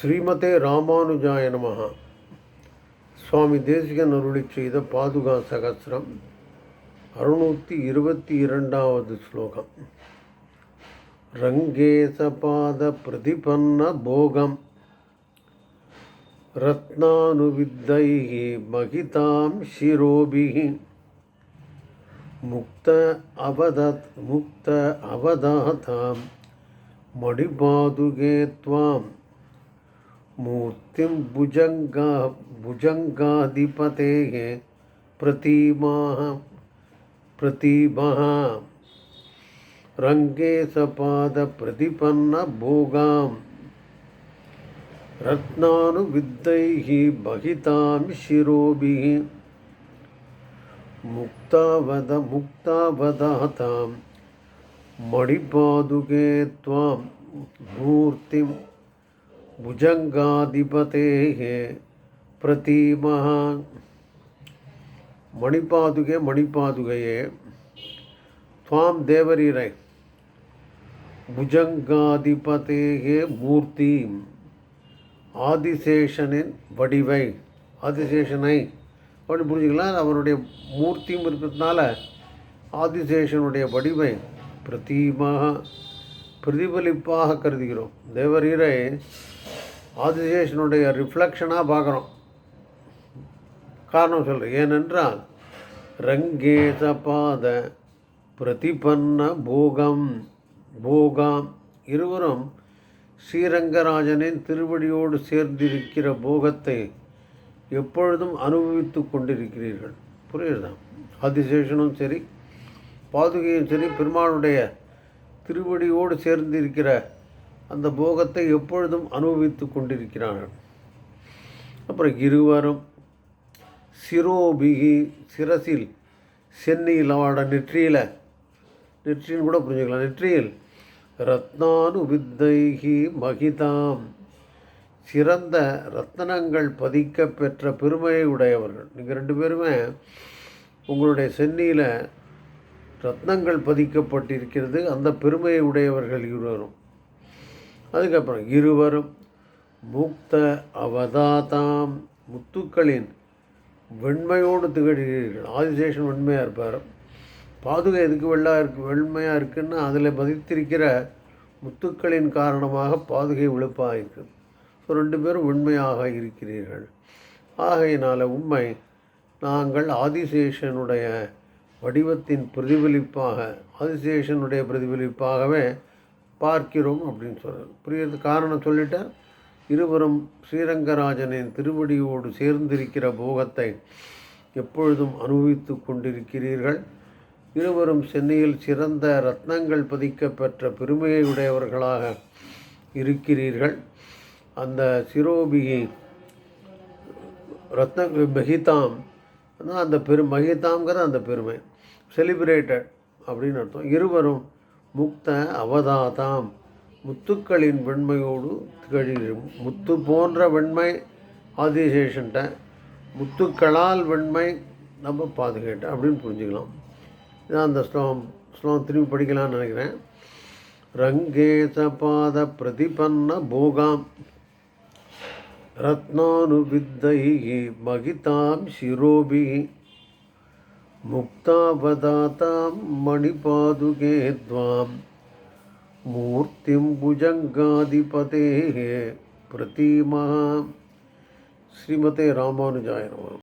ஸ்ரீமதே ராமானுஜாய நமக சுவாமி தேசிகன் அருளி செய்த பாதுகா சகசிரம் அறுநூற்றி இருபத்தி இரண்டாவது ஸ்லோகம் ரங்கேசபாத பிரதிபன்ன போகம். ரத்னானுவித்தை மகிதாம் ஷிரோபி முக்த அவதத் முக்த அவதாதாம். மடிபாதுகே துவாம். मूर्तिं भुजङ्गा, भुजङ्गाधिपतेः प्रतीमाः, प्रतीमः। रङ्गे सपादप्रतिपन्नभोगाम् रत्नानुविद्धैः महितां शिरोभिः। मुक्तावद मुक्तावदातां मणिपादुके त्वां मूर्तिं புஜங்காதிபதேக பிரதீமஹா மணிபாதுகே மணிபாதுகையே துவாம் தேவரீரை. புஜங்காதிபதேகே மூர்த்தி ஆதிசேஷனின் வடிவை. ஆதிசேஷனை அப்படின்னு புரிஞ்சுக்கலாம்? அவருடைய மூர்த்தியும் இருக்கிறதுனால ஆதிசேஷனுடைய வடிவை பிரதீமாக பிரதிபலிப்பாக கருதுகிறோம். தேவரீரை ஆதிசேஷனுடைய ரிஃப்ளெக்ஷனாக பார்க்குறோம் காரணம் சொல்கிறேன் ஏனென்றால் ரங்கேச பாத பிரதிபன்ன போகம் போகாம் இருவரும் ஸ்ரீரங்கராஜனின் திருவடியோடு சேர்ந்திருக்கிற போகத்தை எப்பொழுதும் அனுபவித்து கொண்டிருக்கிறீர்கள். புரியுதா ஆதிசேஷனும் சரி பாதுகையும் சரி பெருமாளுடைய திருவடியோடு சேர்ந்திருக்கிற அந்த போகத்தை எப்பொழுதும் அனுபவித்து கொண்டிருக்கிறார்கள் அப்புறம் இருவரும் சிரோபிகி சிரசில் சென்னையில் அவட நெற்றியில். நெற்றின்னு கூட புரிஞ்சுக்கலாம். நெற்றியில் ரத்னானு வித்தைகி மகிதாம் சிறந்த ரத்னங்கள் பதிக்க பெற்ற பெருமையை உடையவர்கள். நீங்கள் ரெண்டு பேருமே உங்களுடைய சென்னியில் ரத்னங்கள் பதிக்கப்பட்டிருக்கிறது. அந்த பெருமையை உடையவர்கள் இருவரும். அதுக்கப்புறம் இருவரும் முக்த அவதாதாம் முத்துக்களின் வெண்மையோடு திகழ்கிறீர்கள். ஆதிசேஷன் வெண்மையாக இருப்பார். பாதுகை எதுக்கு வெள்ளாக இருக்கு வெண்மையாக இருக்குன்னா அதில் பதித்திருக்கிற முத்துக்களின் காரணமாக பாதுகை வெளுப்பாக இருக்கும் ஸோ ரெண்டு பேரும் உண்மையாக இருக்கிறீர்கள். ஆகையினால் உண்மை நாங்கள் ஆதிசேஷனுடைய வடிவத்தின் பிரதிபலிப்பாக ஆதிசேஷனுடைய பிரதிபலிப்பாகவே பார்க்கிறோம் அப்படின்னு சொல்கிறார் புரியுறது காரணம் சொல்லிட்டேன் இருவரும் ஸ்ரீரங்கராஜனின் திருவடியோடு சேர்ந்திருக்கிற போகத்தை எப்பொழுதும் அனுபவித்து கொண்டிருக்கிறீர்கள். இருவரும் சென்னையில் சிறந்த ரத்னங்கள் பதிக்கப்பெற்ற பெருமையை உடையவர்களாக இருக்கிறீர்கள். அந்த சிரோபிகி ரத்ன மகிதாம் அந்த பெரு மகிதாம்ங்கிற அந்த பெருமை. செலிப்ரேட்டட் அப்படின்னு அர்த்தம். இருவரும் முக்த அவதாதாம். முத்துக்களின் வெண்மையோடு திகழ்கிறோம் முத்து போன்ற வெண்மை ஆதிசேஷன்ட்ட முத்துக்களால் வெண்மை நம்ம பாதுகேட்ட அப்படின்னு புரிஞ்சுக்கலாம். இதான் அந்த ஸ்லோகம். ஸ்லோகம் திரும்பி படிக்கலாம்னு நினைக்கிறேன். ரங்கேசபாத பிரதிபன்ன போகாம். ரத்னானுவித்தைகி மகிதாம் சிரோபி मुक्तावदातां मणिपादुके त्वां मूर्तिं भुजङ्गाधिपतेः प्रतिमा। श्रीमते रामानुजाय नमः।